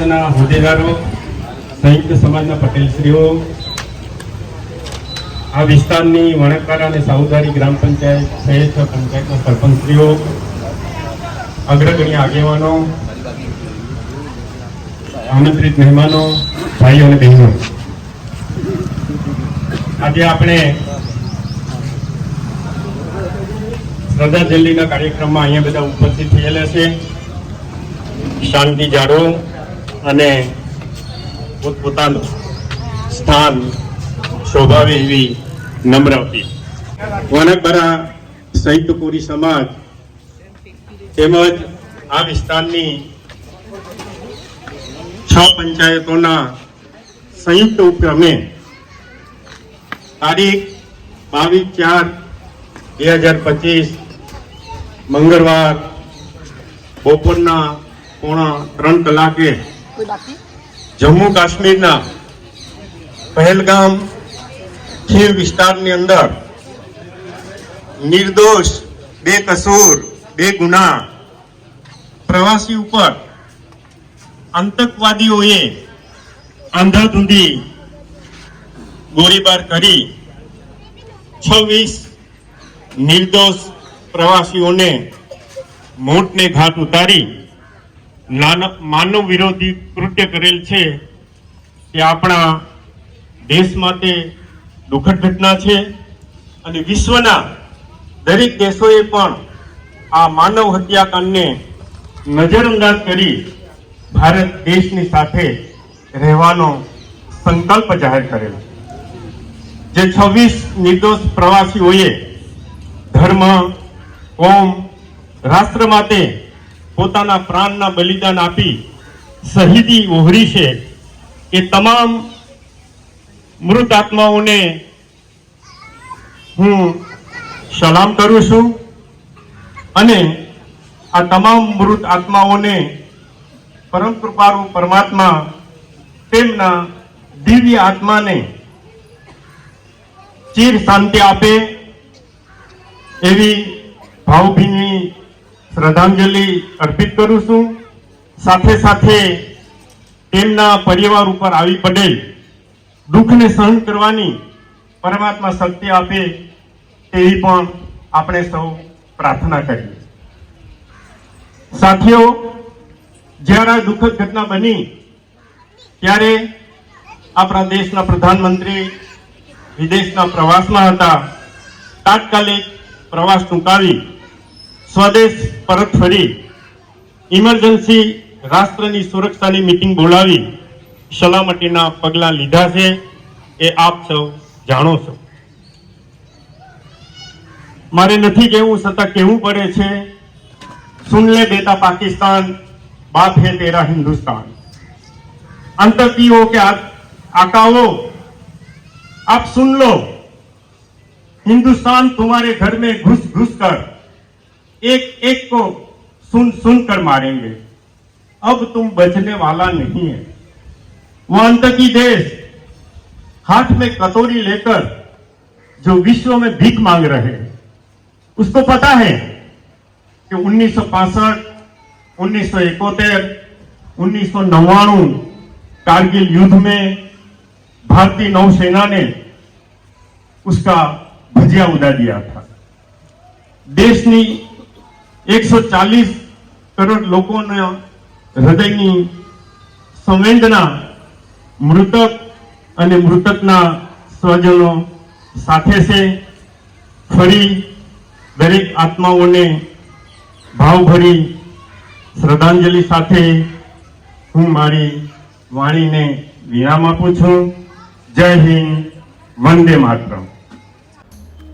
સમાજના હોદ્દેદારો, સંયુક્ત સમાજના પટેલશ્રીઓ, આ વિસ્તારની વણકરા અને સાઉદારી ગ્રામ પંચાયત, સહિત પંચાયતના સરપંચશ્રીઓ, અગ્રગણ્ય આગેવાનો, આમંત્રિત મહેમાનો, ભાઈઓ અને બહેનો. આજે આપણે શ્રદ્ધાંજલિના કાર્યક્રમમાં અહીંયા બધા ઉપસ્થિત થયેલા છે. શાંતિ જાળવો. અને પોતપોતાનું સ્થાન શોભાવે એવી નમ્ર અપીલ. વનકબરા કોરી સમાજ તેમજ આ વિસ્તારની છ પંચાયતોના સંયુક્ત ઉપક્રમે તારીખ બાવીસ ચાર બે હજાર પચીસ મંગળવાર બપોરના પોણા ત્રણ કલાકે જમ્મુ કાશ્મીરના પહેલગામ ખીર વિસ્તારની અંદર નિર્દોષ, બે કસૂર, બે ગુના પ્રવાસી ઉપર આતંકવાદીઓએ આંધાધૂંધી ગોળીબાર કરી છવ્વીસ નિર્દોષ પ્રવાસીઓને મોટને ઘાટ ઉતારી માનવ વિરોધી કૃત્ય કરેલ છે તે આપણા દેશ માટે દુઃખદ ઘટના છે અને વિશ્વના દરેક દેશોએ પણ આ માનવ હત્યાકાંડને નજરઅંદાજ કરી ભારત દેશની સાથે રહેવાનો સંકલ્પ જાહેર કરેલો જે છવ્વીસ નિર્દોષ પ્રવાસીઓએ ધર્મ, કોમ, રાષ્ટ્ર માટે પોતાના પ્રાણના બલિદાન આપી શહીદી ઓહરી છે એ તમામ મૃત આત્માઓને હું સલામ કરું છું અને આ તમામ મૃત આત્માઓને પરમ કૃપાળુ પરમાત્મા તેમના દિવ્ય આત્માને ચીર શાંતિ આપે એવી ભાવભીની શ્રદ્ધાંજલિ અર્પિત કરું છું. સાથે સાથે તેમના પરિવાર ઉપર આવી પડેલ દુઃખને સહન કરવાની પરમાત્મા શક્તિ આપે તેવી પણ આપણે સૌ પ્રાર્થના કરીએ. સાથીઓ, જ્યારે આ દુઃખદ ઘટના બની, ત્યારે આપણા દેશના પ્રધાનમંત્રી વિદેશના પ્રવાસમાં હતા. તાત્કાલિક પ્રવાસ ટૂંકાવી સ્વદેશ પરત ફરી ઇમરજન્સી રાષ્ટ્રની સુરક્ષાની મિટિંગ બોલાવી સલામતીના પગલા લીધા છે એ આપ સૌ જાણો છો. મારે નથી કહેવું છતાં કેવું પડે છે, સુન લે બેટા પાકિસ્તાન બાત હે તેરા હિન્દુસ્તાન. અંતકીઓ કે આકાઓ आप सुन लो हिंदुस्तान तुम्हारे घर में ઘુસ ઘુસ કર. एक एक को सुन सुन कर मारेंगे। अब तुम बचने वाला नहीं है। वह अंतकी देश, हाथ में कटोरी लेकर जो विश्व में भीख मांग रहे हैं, उसको पता है कि उन्नीस सौ पांसठ, उन्नीस सौ इकोतेर उन्नीस सौ नवाणु कारगिल युद्ध में भारतीय नौसेना ने उसका भजिया उड़ा दिया था। देश की એકસો ચાલીસ કરોડ લોકોના હૃદયની સંવેદના મૃતક અને મૃતકના સ્વજનો સાથે છે. ફરી દરેક આત્માઓને ભાવભરી શ્રદ્ધાંજલિ સાથે હું મારી વાણીને વિરામ આપું છું. જય હિન્દ, વંદે માતરમ.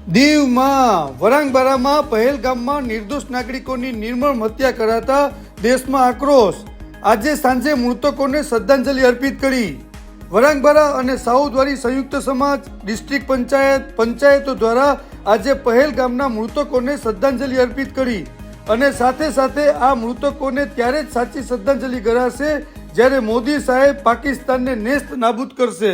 દીવમાં વરાંગબારામાં પહેલગામમાં નિર્દોષ નાગરિકોની નિર્મળ હત્યા કરાતા દેશમાં આક્રોશ. આજે સાંજે મૃતકોને શ્રદ્ધાંજલિ અર્પિત કરી. વરાંગબારા અને સાઉદવારી સંયુક્ત સમાજ ડિસ્ટ્રિક્ટ પંચાયત પંચાયતો દ્વારા આજે પહેલગામના મૃતકોને શ્રદ્ધાંજલિ અર્પિત કરી અને સાથે સાથે આ મૃતકોને ત્યારે જ સાચી શ્રદ્ધાંજલિ કરાશે જ્યારે મોદી સાહેબ પાકિસ્તાનને નેસ્ત નાબૂદ કરશે.